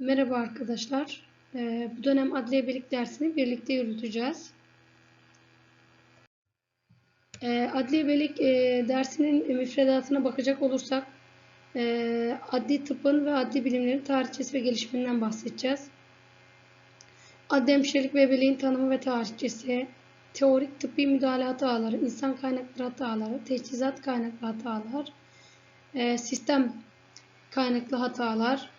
Merhaba arkadaşlar. Ee, bu dönem adliye birlik dersini birlikte yürüteceğiz. Ee, adliye birlik e, dersinin müfredatına bakacak olursak e, adli tıbbın ve adli bilimlerin tarihçesi ve gelişiminden bahsedeceğiz. Adli hemşirelik ve ebeliğin tanımı ve tarihçesi, teorik tıbbi müdahale hataları, insan kaynakları hataları, teçhizat kaynaklı hatalar, e, sistem kaynaklı hatalar,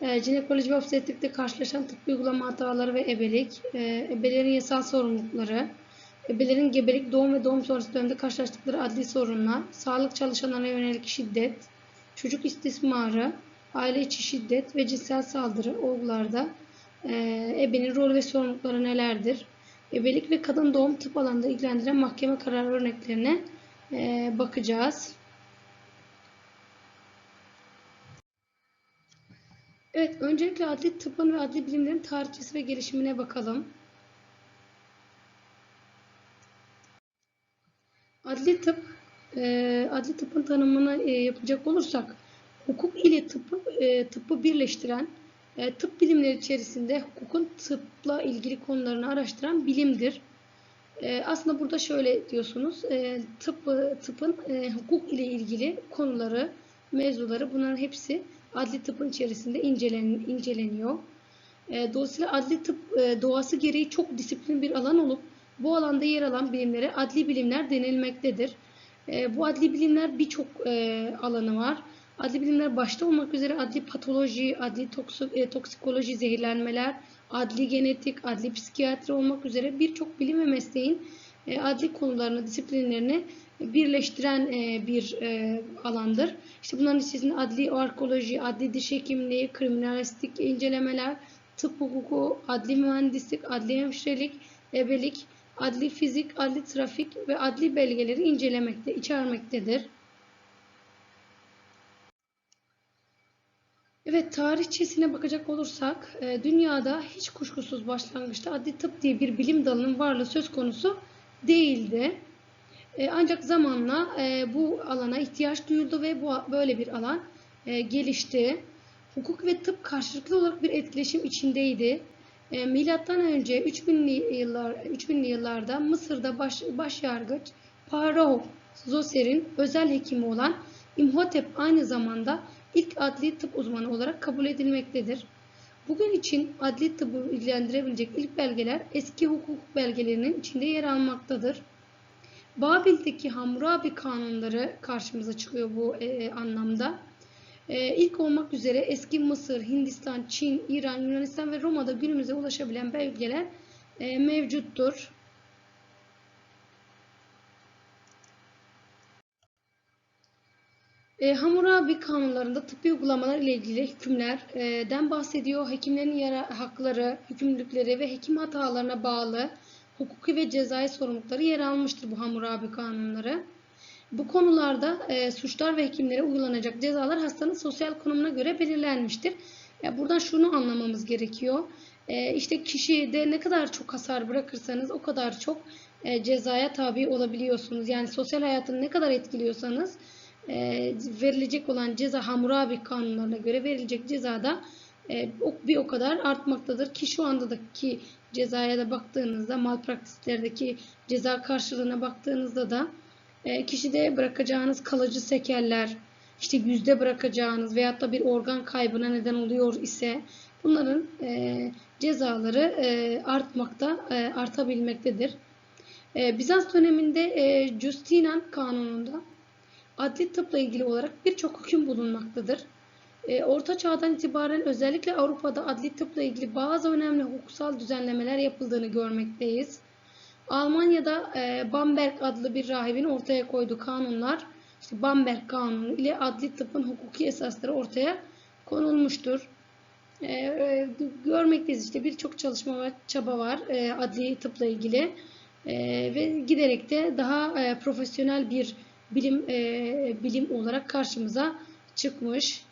e, jinekoloji ve obstetrik karşılaşan tıbbi uygulama hataları ve ebelik, e, ebelerin yasal sorumlulukları, ebelerin gebelik, doğum ve doğum sonrası dönemde karşılaştıkları adli sorunlar, sağlık çalışanlarına yönelik şiddet, çocuk istismarı, aile içi şiddet ve cinsel saldırı olgularda e, ebenin rolü ve sorumlulukları nelerdir? Ebelik ve kadın doğum tıp alanında ilgilendiren mahkeme kararı örneklerine bakacağız. Evet, öncelikle adli tıbbın ve adli bilimlerin tarihçesi ve gelişimine bakalım. Adli tıp, e, adli tıbbın tanımını e, yapacak olursak, hukuk ile tıbbı, e, tıbbı birleştiren, e, tıp bilimleri içerisinde hukukun tıpla ilgili konularını araştıran bilimdir. E, aslında burada şöyle diyorsunuz, e, tıp, tıpın e, hukuk ile ilgili konuları, mevzuları bunların hepsi adli tıbbın içerisinde incelen, inceleniyor. E, dolayısıyla adli tıp e, doğası gereği çok disiplin bir alan olup bu alanda yer alan bilimlere adli bilimler denilmektedir. E, bu adli bilimler birçok e, alanı var. Adli bilimler başta olmak üzere adli patoloji, adli toksik, e, toksikoloji, zehirlenmeler, adli genetik, adli psikiyatri olmak üzere birçok bilim ve mesleğin adli konularını, disiplinlerini birleştiren e, bir e, alandır. İşte bunların içerisinde adli arkeoloji, adli diş hekimliği, kriminalistik incelemeler, tıp hukuku, adli mühendislik, adli hemşirelik, ebelik, adli fizik, adli trafik ve adli belgeleri incelemekte, içermektedir. Evet, tarihçesine bakacak olursak, e, dünyada hiç kuşkusuz başlangıçta adli tıp diye bir bilim dalının varlığı söz konusu değildi. E, ancak zamanla e, bu alana ihtiyaç duyuldu ve bu böyle bir alan gelişti. Hukuk ve tıp karşılıklı olarak bir etkileşim içindeydi. Milattan önce 3000'li yıllar 3000'li yıllarda Mısır'da baş, başyargıç Pharaoh Zoser'in özel hekimi olan İmhotep aynı zamanda ilk adli tıp uzmanı olarak kabul edilmektedir. Bugün için adli tıbbı ilgilendirebilecek ilk belgeler eski hukuk belgelerinin içinde yer almaktadır. Babil'deki Hammurabi kanunları karşımıza çıkıyor bu e, anlamda. E, ilk olmak üzere eski Mısır, Hindistan, Çin, İran, Yunanistan ve Roma'da günümüze ulaşabilen belgeler e, mevcuttur. E, Hammurabi kanunlarında tıbbi uygulamalar ile ilgili hükümlerden bahsediyor. Hekimlerin yara, hakları, hükümlülükleri ve hekim hatalarına bağlı hukuki ve cezai sorumlulukları yer almıştır bu Hammurabi kanunları. Bu konularda e, suçlar ve hekimlere uygulanacak cezalar hastanın sosyal konumuna göre belirlenmiştir. Ya buradan şunu anlamamız gerekiyor. E, işte kişide ne kadar çok hasar bırakırsanız o kadar çok e, cezaya tabi olabiliyorsunuz. Yani sosyal hayatını ne kadar etkiliyorsanız verilecek olan ceza Hammurabi kanunlarına göre verilecek cezada e, bir o kadar artmaktadır ki şu andaki cezaya da baktığınızda malpraksislerdeki ceza karşılığına baktığınızda da e, kişide bırakacağınız kalıcı sekeller işte yüzde bırakacağınız veyahut da bir organ kaybına neden oluyor ise bunların e, cezaları e, artmakta e, artabilmektedir. E, Bizans döneminde e, Justinian kanununda adli tıpla ilgili olarak birçok hüküm bulunmaktadır. E, Orta Çağ'dan itibaren özellikle Avrupa'da adli tıpla ilgili bazı önemli hukuksal düzenlemeler yapıldığını görmekteyiz. Almanya'da e, Bamberg adlı bir rahibin ortaya koyduğu kanunlar, işte Bamberg Kanunu ile adli tıbbın hukuki esasları ortaya konulmuştur. E, görmekteyiz işte birçok çalışma ve çaba var adli tıpla ilgili ve giderek de daha profesyonel bir bilim bilim olarak karşımıza çıkmış.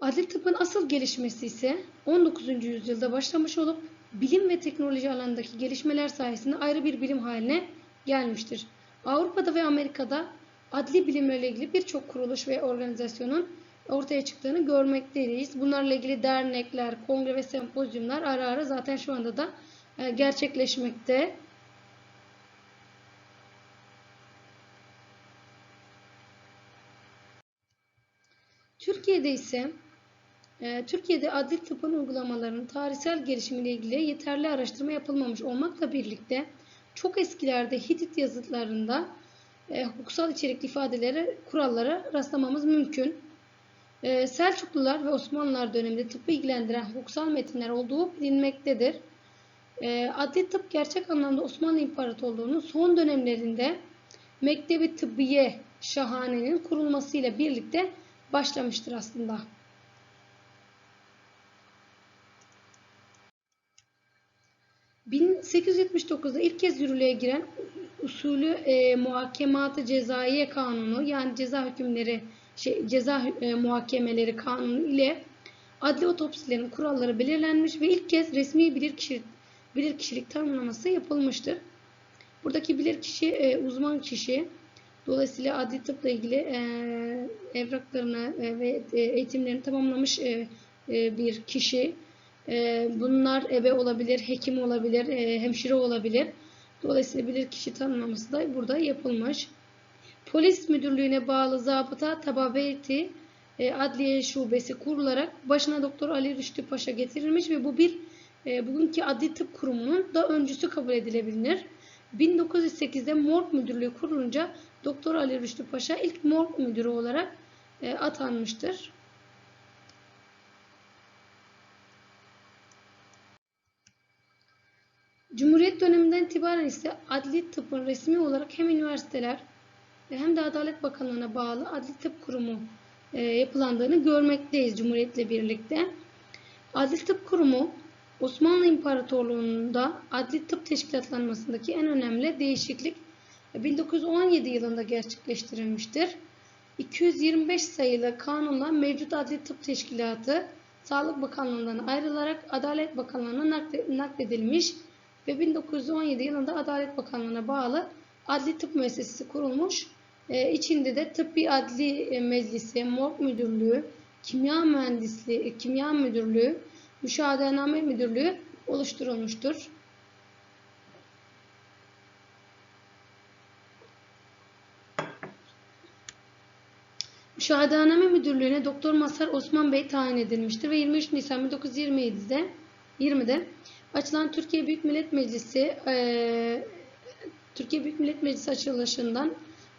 Adli tıbbın asıl gelişmesi ise 19. yüzyılda başlamış olup bilim ve teknoloji alanındaki gelişmeler sayesinde ayrı bir bilim haline gelmiştir. Avrupa'da ve Amerika'da adli bilimlerle ilgili birçok kuruluş ve organizasyonun ortaya çıktığını görmekteyiz. Bunlarla ilgili dernekler, kongre ve sempozyumlar ara ara zaten şu anda da e, gerçekleşmekte. Türkiye'de ise e, Türkiye'de adli tıbbın uygulamalarının tarihsel gelişimiyle ilgili yeterli araştırma yapılmamış olmakla birlikte çok eskilerde Hitit yazıtlarında e, hukuksal içerikli ifadelere, kurallara rastlamamız mümkün. E, Selçuklular ve Osmanlılar döneminde tıbbı ilgilendiren hukuksal metinler olduğu bilinmektedir. E, adli tıp gerçek anlamda Osmanlı İmparatorluğu'nun son dönemlerinde Mektebi Tıbbiye Şahane'nin kurulmasıyla birlikte başlamıştır aslında. ...1879'da ilk kez yürürlüğe giren usulü e, muhakematı cezaiye kanunu yani ceza hükümleri şey, ceza e, muhakemeleri kanunu ile adli otopsilerin kuralları belirlenmiş ve ilk kez resmi bilirkişilik, bilirkişilik tanımlaması yapılmıştır. Buradaki bilirkişi e, uzman kişi dolayısıyla adli tıpla ilgili e, evraklarını e, ve e, eğitimlerini tamamlamış e, e, bir kişi. E, bunlar ebe olabilir, hekim olabilir, e, hemşire olabilir. Dolayısıyla bilirkişi tanımlaması da burada yapılmış. Polis müdürlüğüne bağlı zabıta tababeti e, adliye şubesi kurularak başına Doktor Ali Rüştü Paşa getirilmiş ve bu bir e, bugünkü adli tıp kurumunun da öncüsü kabul edilebilir. 1908'de morg müdürlüğü kurulunca Doktor Ali Rüştü Paşa ilk morg müdürü olarak e, atanmıştır. Cumhuriyet döneminden itibaren ise adli tıbbın resmi olarak hem üniversiteler ve hem de Adalet Bakanlığı'na bağlı Adli Tıp Kurumu e, yapılandığını görmekteyiz Cumhuriyet'le birlikte. Adli Tıp Kurumu Osmanlı İmparatorluğu'nda adli tıp teşkilatlanmasındaki en önemli değişiklik 1917 yılında gerçekleştirilmiştir. 225 sayılı kanunla mevcut adli tıp teşkilatı Sağlık Bakanlığı'ndan ayrılarak Adalet Bakanlığı'na nakledilmiş ve 1917 yılında Adalet Bakanlığı'na bağlı Adli Tıp Müessesesi kurulmuş. Ee, içinde de Tıbbi Adli Meclisi, Morg Müdürlüğü, Kimya Mühendisliği, Kimya Müdürlüğü, Müşahedename Müdürlüğü oluşturulmuştur. Müşahedename Müdürlüğü'ne Doktor Masar Osman Bey tayin edilmiştir ve 23 Nisan 1927'de 20'de açılan Türkiye Büyük Millet Meclisi e, Türkiye Büyük Millet Meclisi açılışından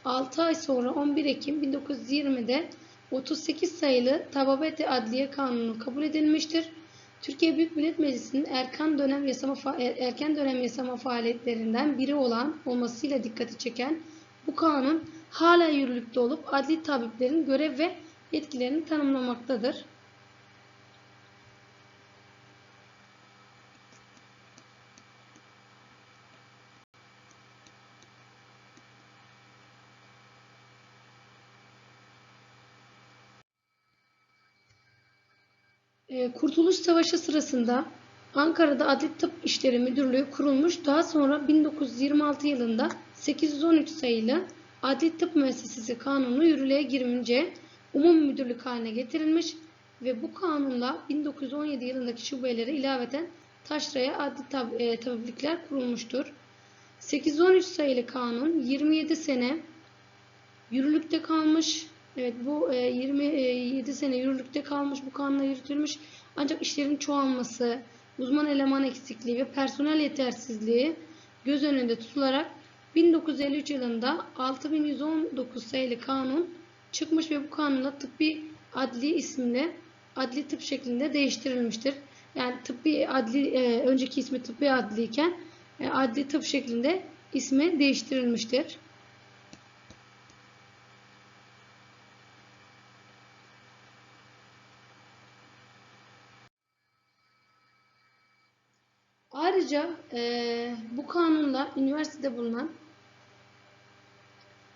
6 ay sonra 11 Ekim 1920'de 38 sayılı Tababeti Adliye Kanunu kabul edilmiştir. Türkiye Büyük Millet Meclisi'nin erken dönem yasama erken dönem yasama faaliyetlerinden biri olan olmasıyla dikkati çeken bu kanun hala yürürlükte olup adli tabiplerin görev ve yetkilerini tanımlamaktadır. Kurtuluş Savaşı sırasında Ankara'da Adli Tıp İşleri Müdürlüğü kurulmuş. Daha sonra 1926 yılında 813 sayılı Adli Tıp Müessesesi Kanunu yürürlüğe girince umum müdürlük haline getirilmiş ve bu kanunla 1917 yılındaki şubelere ilaveten taşraya adli tab e, tabiplikler kurulmuştur. 813 sayılı kanun 27 sene yürürlükte kalmış Evet bu 27 e, sene yürürlükte kalmış bu kanunla yürütülmüş. Ancak işlerin çoğalması, uzman eleman eksikliği ve personel yetersizliği göz önünde tutularak 1953 yılında 6119 sayılı kanun çıkmış ve bu kanunla tıbbi adli isimle adli tıp şeklinde değiştirilmiştir. Yani tıbbi adli e, önceki ismi tıbbi adli iken e, adli tıp şeklinde ismi değiştirilmiştir. Ayrıca e, bu kanunla üniversitede bulunan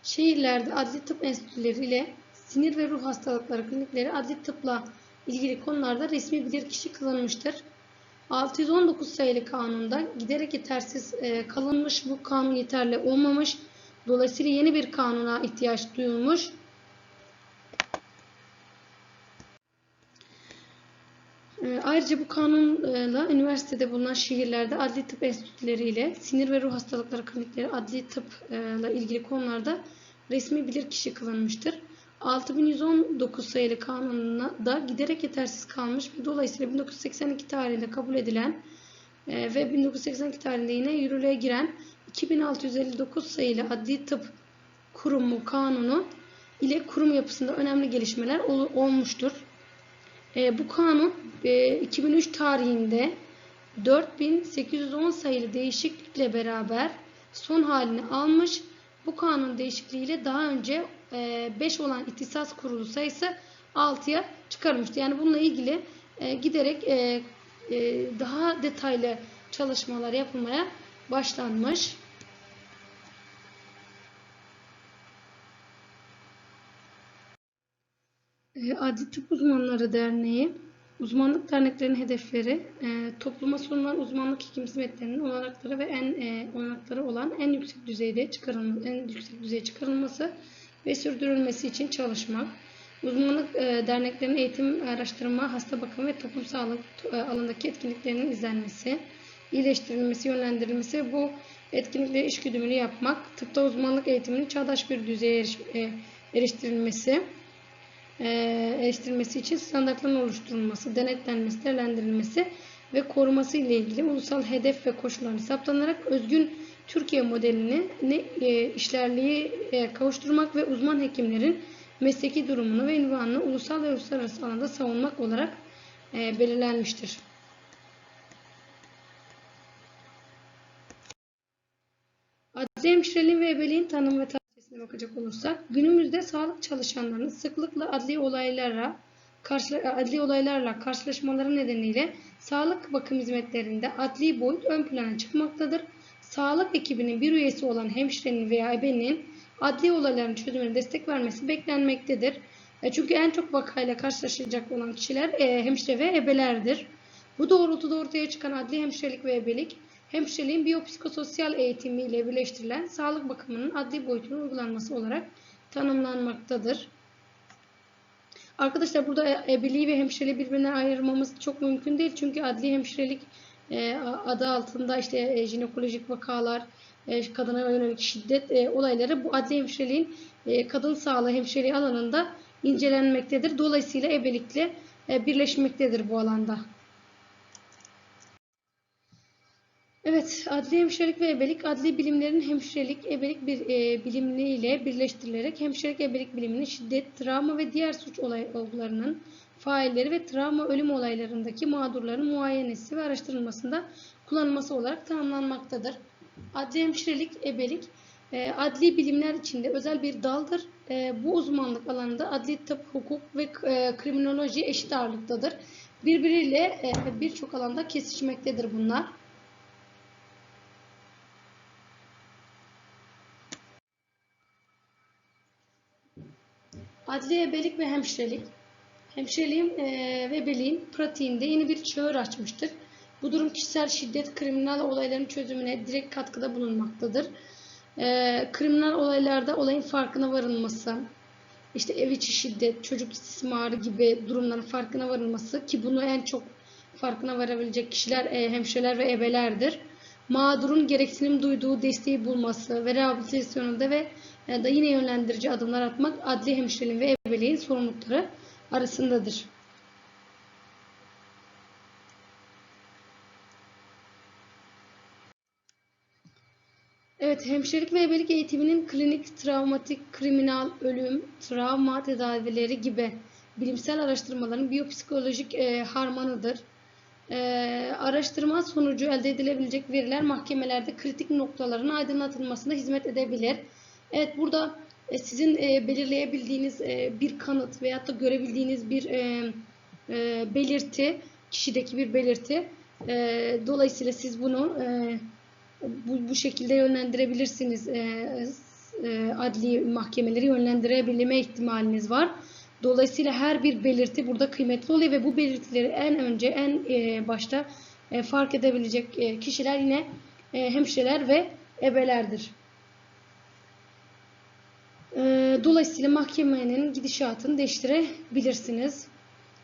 şehirlerde adli tıp enstitüleri ile sinir ve ruh hastalıkları klinikleri adli tıpla ilgili konularda resmi bilirkişi kılınmıştır. 619 sayılı kanunda giderek yetersiz e, kalınmış bu kanun yeterli olmamış. Dolayısıyla yeni bir kanuna ihtiyaç duyulmuş. Ayrıca bu kanunla üniversitede bulunan şehirlerde adli tıp enstitüleriyle sinir ve ruh hastalıkları klinikleri adli tıpla ilgili konularda resmi bilirkişi kılınmıştır. 6119 sayılı kanununa da giderek yetersiz kalmış ve dolayısıyla 1982 tarihinde kabul edilen e, ve 1982 tarihinde yine yürürlüğe giren 2659 sayılı adli tıp kurumu kanunu ile kurum yapısında önemli gelişmeler ol- olmuştur. E, bu kanun 2003 tarihinde 4810 sayılı değişiklikle beraber son halini almış. Bu kanun değişikliğiyle daha önce 5 olan ihtisas kurulu sayısı 6'ya çıkarılmıştı. Yani bununla ilgili e, giderek e, e, daha detaylı çalışmalar yapılmaya başlanmış. E, Adli Tıp Uzmanları Derneği, uzmanlık derneklerinin hedefleri, e, topluma sunulan uzmanlık hekim hizmetlerinin olanakları ve en e, olanakları olan en yüksek düzeyde çıkarılması, en yüksek düzeye çıkarılması ve sürdürülmesi için çalışmak. Uzmanlık e, derneklerinin eğitim, araştırma, hasta bakımı ve toplum sağlık e, alanındaki etkinliklerinin izlenmesi, iyileştirilmesi, yönlendirilmesi bu etkinlikleri işgüdümlü yapmak, tıpta uzmanlık eğitiminin çağdaş bir düzeye eriş, e, eriştirilmesi, e, eriştirilmesi için işlerin oluşturulması, denetlenmesi, değerlendirilmesi ve koruması ile ilgili ulusal hedef ve koşulların hesaplanarak özgün Türkiye modelini e, işlerliği e, kavuşturmak ve uzman hekimlerin mesleki durumunu ve ünvanını ulusal ve uluslararası alanda savunmak olarak e, belirlenmiştir. Adli hemşireliğin ve ebeliğin tanımı ve tarihçesine bakacak olursak, günümüzde sağlık çalışanlarının sıklıkla adli olaylara karşı, adli olaylarla karşılaşmaları nedeniyle sağlık bakım hizmetlerinde adli boyut ön plana çıkmaktadır. Sağlık ekibinin bir üyesi olan hemşirenin veya ebenin adli olayların çözümüne destek vermesi beklenmektedir. E, çünkü en çok vakayla karşılaşacak olan kişiler e, hemşire ve ebelerdir. Bu doğrultuda ortaya çıkan adli hemşirelik ve ebelik, hemşireliğin biyopsikososyal eğitimiyle birleştirilen sağlık bakımının adli boyutunun uygulanması olarak tanımlanmaktadır. Arkadaşlar burada ebeliği ve hemşireliği birbirinden ayırmamız çok mümkün değil. Çünkü adli hemşirelik e, adı altında işte e, jinekolojik vakalar, e, kadına yönelik şiddet olayları bu adli hemşireliğin kadın sağlığı hemşireliği alanında incelenmektedir. Dolayısıyla ebelikle birleşmektedir bu alanda. Evet, adli hemşirelik ve ebelik, adli bilimlerin hemşirelik, ebelik bir e, bilimliğiyle birleştirilerek hemşirelik, ebelik biliminin şiddet, travma ve diğer suç olay, olgularının failleri ve travma ölüm olaylarındaki mağdurların muayenesi ve araştırılmasında kullanılması olarak tanımlanmaktadır. Adli hemşirelik, ebelik, e, adli bilimler içinde özel bir daldır. E, bu uzmanlık alanında adli tıp, hukuk ve e, kriminoloji eşit ağırlıktadır. Birbiriyle e, birçok alanda kesişmektedir bunlar. Adli ebelik ve hemşirelik. Hemşireliğin e, ve ebeliğin pratiğinde yeni bir çağır açmıştır. Bu durum kişisel şiddet, kriminal olayların çözümüne direkt katkıda bulunmaktadır. E, kriminal olaylarda olayın farkına varılması, işte ev içi şiddet, çocuk istismarı gibi durumların farkına varılması ki bunu en çok farkına varabilecek kişiler e, hemşireler ve ebelerdir. Mağdurun gereksinim duyduğu desteği bulması ve rehabilitasyonunda ve da yine yönlendirici adımlar atmak adli hemşireliğin ve ebeliğin sorumlulukları arasındadır. Evet, hemşirelik ve ebelik eğitiminin klinik, travmatik, kriminal, ölüm, travma tedavileri gibi bilimsel araştırmaların biyopsikolojik e, harmanıdır. E, araştırma sonucu elde edilebilecek veriler mahkemelerde kritik noktaların aydınlatılmasına hizmet edebilir. Evet, burada e, sizin e, belirleyebildiğiniz e, bir kanıt veyahut da görebildiğiniz bir belirti, kişideki bir belirti. Dolayısıyla siz bunu bu, şekilde yönlendirebilirsiniz. Adli mahkemeleri yönlendirebilme ihtimaliniz var. Dolayısıyla her bir belirti burada kıymetli oluyor ve bu belirtileri en önce en başta fark edebilecek kişiler yine hemşireler ve ebelerdir. Ee, Dolayısıyla mahkemenin gidişatını değiştirebilirsiniz.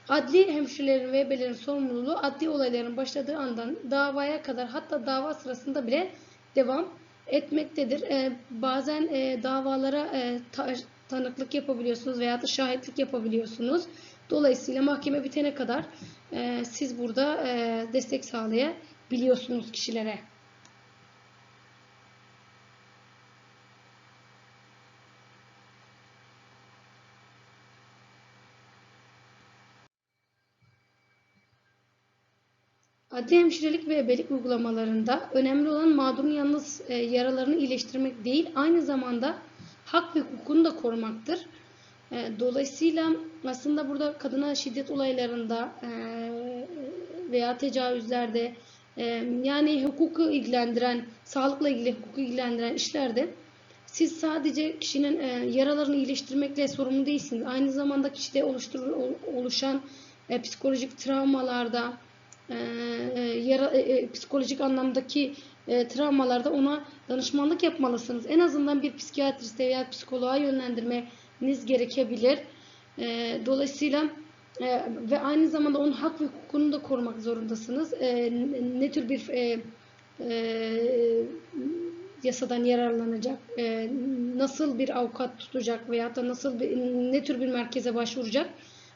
Adli hemşirelerin ve ebelerin sorumluluğu adli olayların başladığı andan davaya kadar hatta dava sırasında bile devam etmektedir. Ee, bazen e, davalara e, ta- tanıklık yapabiliyorsunuz veya da şahitlik yapabiliyorsunuz. Dolayısıyla mahkeme bitene kadar e, siz burada destek sağlayabiliyorsunuz kişilere. Adli hemşirelik ve ebelik uygulamalarında önemli olan mağdurun yalnız e, yaralarını iyileştirmek değil, aynı zamanda hak ve hukukunu da korumaktır. E, dolayısıyla aslında burada kadına şiddet olaylarında e, veya tecavüzlerde yani hukuku ilgilendiren, sağlıkla ilgili hukuku ilgilendiren işlerde siz sadece kişinin yaralarını iyileştirmekle sorumlu değilsiniz. Aynı zamanda kişide oluşturur, oluşan e, psikolojik travmalarda, e, e, yara, e, e, psikolojik anlamdaki e, travmalarda ona danışmanlık yapmalısınız. En azından bir psikiyatriste veya psikoloğa yönlendirmeniz gerekebilir. E, dolayısıyla e, ve aynı zamanda onun hak ve hukukunu da korumak zorundasınız. E, ne tür bir e, e, yasadan yararlanacak, e, nasıl bir avukat tutacak veya da nasıl bir, ne tür bir merkeze başvuracak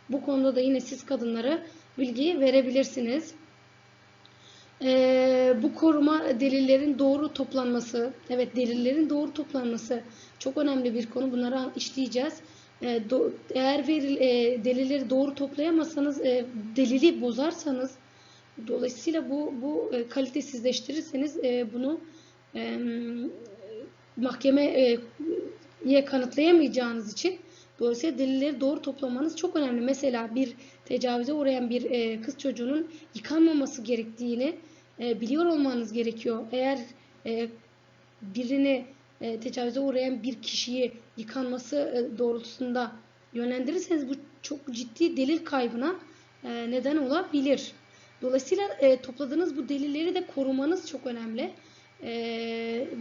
bu konuda da yine siz kadınlara bilgi verebilirsiniz. Ee, bu koruma delillerin doğru toplanması, evet delillerin doğru toplanması çok önemli bir konu. Bunları işleyeceğiz. Ee, do, eğer veril, e, delilleri doğru toplayamazsanız, e, delili bozarsanız, dolayısıyla bu bu e, kalitesizleştirirseniz e, bunu e, mahkemeye kanıtlayamayacağınız için Dolayısıyla delilleri doğru toplamanız çok önemli. Mesela bir tecavüze uğrayan bir e, kız çocuğunun yıkanmaması gerektiğini e, biliyor olmanız gerekiyor. Eğer e, birini tecavüze uğrayan bir kişiyi yıkanması doğrultusunda yönlendirirseniz bu çok ciddi delil kaybına neden olabilir. Dolayısıyla topladığınız bu delilleri de korumanız çok önemli.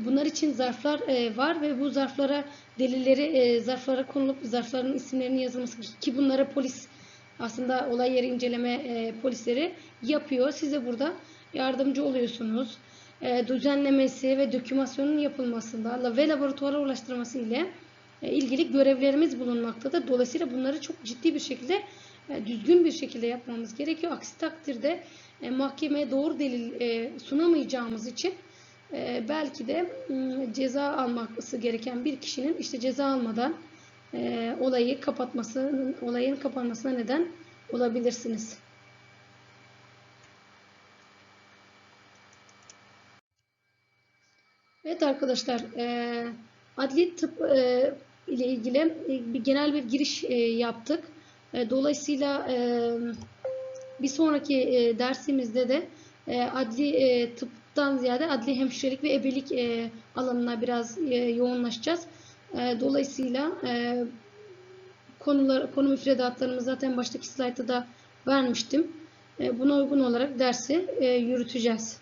Bunlar için zarflar var ve bu zarflara delilleri zarflara konulup zarfların isimlerinin yazılması ki bunlara polis aslında olay yeri inceleme polisleri yapıyor. Size burada yardımcı oluyorsunuz. Düzenlemesi ve dokümasyonun yapılmasında ve laboratuvara ulaştırması ile ilgili görevlerimiz bulunmaktadır. Dolayısıyla bunları çok ciddi bir şekilde düzgün bir şekilde yapmamız gerekiyor. Aksi takdirde mahkemeye doğru delil sunamayacağımız için e, belki de m, ceza alması gereken bir kişinin işte ceza almadan e, olayı kapatması, olayın kapanmasına neden olabilirsiniz. Evet arkadaşlar, e, adli tıp e, ile ilgili e, bir genel bir giriş e, yaptık. E, dolayısıyla e, bir sonraki e, dersimizde de e, adli e, tıp tıptan ziyade adli hemşirelik ve ebelik e, alanına biraz e, yoğunlaşacağız. E, dolayısıyla e, konular, konu müfredatlarımı zaten baştaki slaytta da vermiştim. E, buna uygun olarak dersi e, yürüteceğiz.